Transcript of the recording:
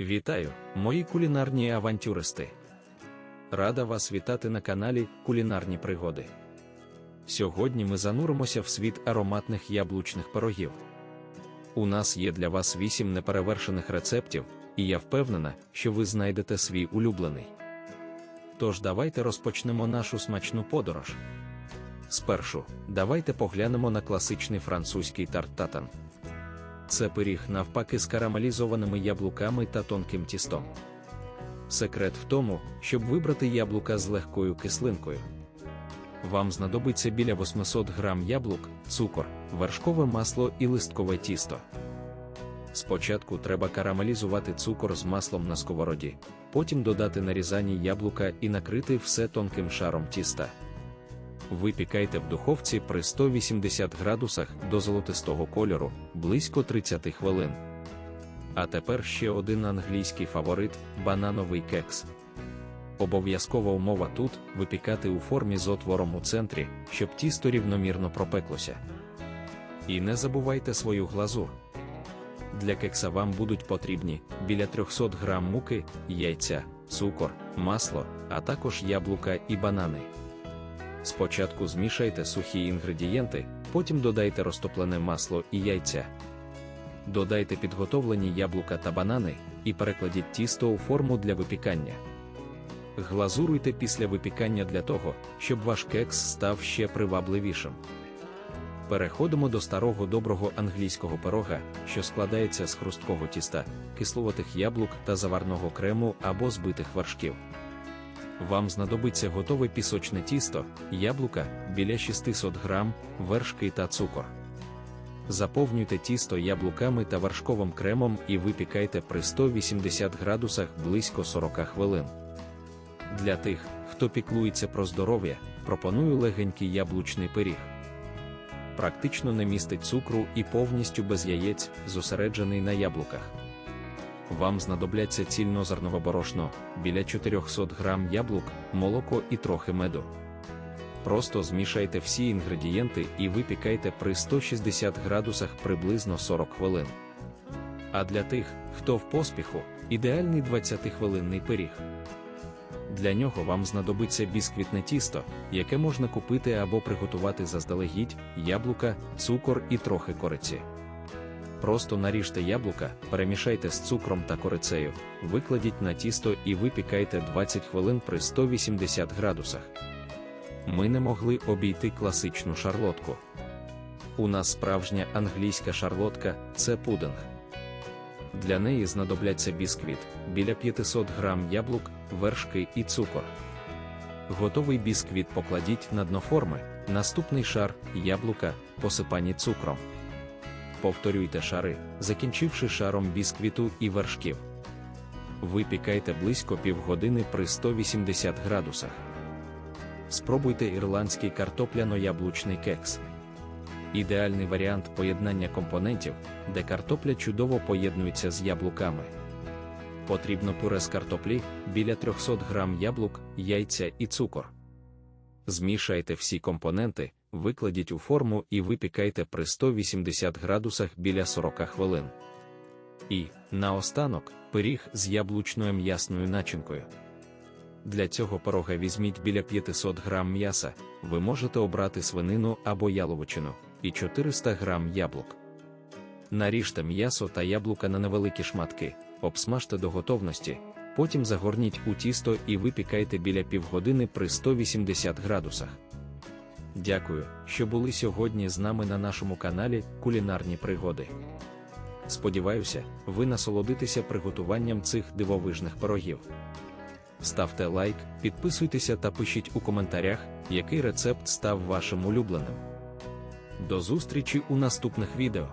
Вітаю, мої кулінарні авантюристи. Рада вас вітати на каналі Кулінарні Пригоди. Сьогодні ми зануримося в світ ароматних яблучних пирогів. У нас є для вас 8 неперевершених рецептів, і я впевнена, що ви знайдете свій улюблений. Тож давайте розпочнемо нашу смачну подорож. Спершу, давайте поглянемо на класичний французький тарт-татан. Це пиріг навпаки з карамелізованими яблуками та тонким тістом. Секрет в тому, щоб вибрати яблука з легкою кислинкою. Вам знадобиться біля 800 грам яблук, цукор, вершкове масло і листкове тісто. Спочатку треба карамелізувати цукор з маслом на сковороді, потім додати нарізані яблука і накрити все тонким шаром тіста. Випікайте в духовці при 180 градусах до золотистого кольору близько 30 хвилин. А тепер ще один англійський фаворит банановий кекс. Обов'язкова умова тут випікати у формі з отвором у центрі, щоб тісто рівномірно пропеклося. І не забувайте свою глазур. Для кекса вам будуть потрібні біля 300 грам муки, яйця, цукор, масло, а також яблука і банани. Спочатку змішайте сухі інгредієнти, потім додайте розтоплене масло і яйця. Додайте підготовлені яблука та банани і перекладіть тісто у форму для випікання. Глазуруйте після випікання для того, щоб ваш кекс став ще привабливішим. Переходимо до старого доброго англійського пирога, що складається з хрусткого тіста, кисловатих яблук та заварного крему або збитих вершків. Вам знадобиться готове пісочне тісто, яблука біля 600 грам, вершки та цукор. Заповнюйте тісто яблуками та вершковим кремом і випікайте при 180 градусах близько 40 хвилин. Для тих, хто піклується про здоров'я, пропоную легенький яблучний пиріг. Практично не містить цукру і повністю без яєць, зосереджений на яблуках. Вам знадобляться цільнозернове борошно, біля 400 грам яблук, молоко і трохи меду. Просто змішайте всі інгредієнти і випікайте при 160 градусах приблизно 40 хвилин. А для тих, хто в поспіху, ідеальний 20-хвилинний пиріг. Для нього вам знадобиться бісквітне тісто, яке можна купити або приготувати заздалегідь, яблука, цукор і трохи кориці. Просто наріжте яблука, перемішайте з цукром та корицею, викладіть на тісто і випікайте 20 хвилин при 180 градусах. Ми не могли обійти класичну шарлотку. У нас справжня англійська шарлотка це пудинг. Для неї знадобляться бісквіт, біля 500 грам яблук, вершки і цукор. Готовий бісквіт покладіть на дно форми, наступний шар яблука, посипані цукром. Повторюйте шари, закінчивши шаром бісквіту і вершків. Випікайте близько півгодини при 180 градусах. Спробуйте ірландський картопляно-яблучний кекс. Ідеальний варіант поєднання компонентів, де картопля чудово поєднується з яблуками. Потрібно пюре з картоплі біля 300 грам яблук, яйця і цукор. Змішайте всі компоненти, викладіть у форму і випікайте при 180 градусах біля 40 хвилин. І, наостанок, пиріг з яблучною м'ясною начинкою. Для цього порога візьміть біля 500 грам м'яса, ви можете обрати свинину або яловичину, і 400 грам яблук. Наріжте м'ясо та яблука на невеликі шматки, обсмажте до готовності, потім загорніть у тісто і випікайте біля півгодини при 180 градусах. Дякую, що були сьогодні з нами на нашому каналі Кулінарні Пригоди. Сподіваюся, ви насолодитеся приготуванням цих дивовижних пирогів. Ставте лайк, підписуйтеся та пишіть у коментарях, який рецепт став вашим улюбленим. До зустрічі у наступних відео.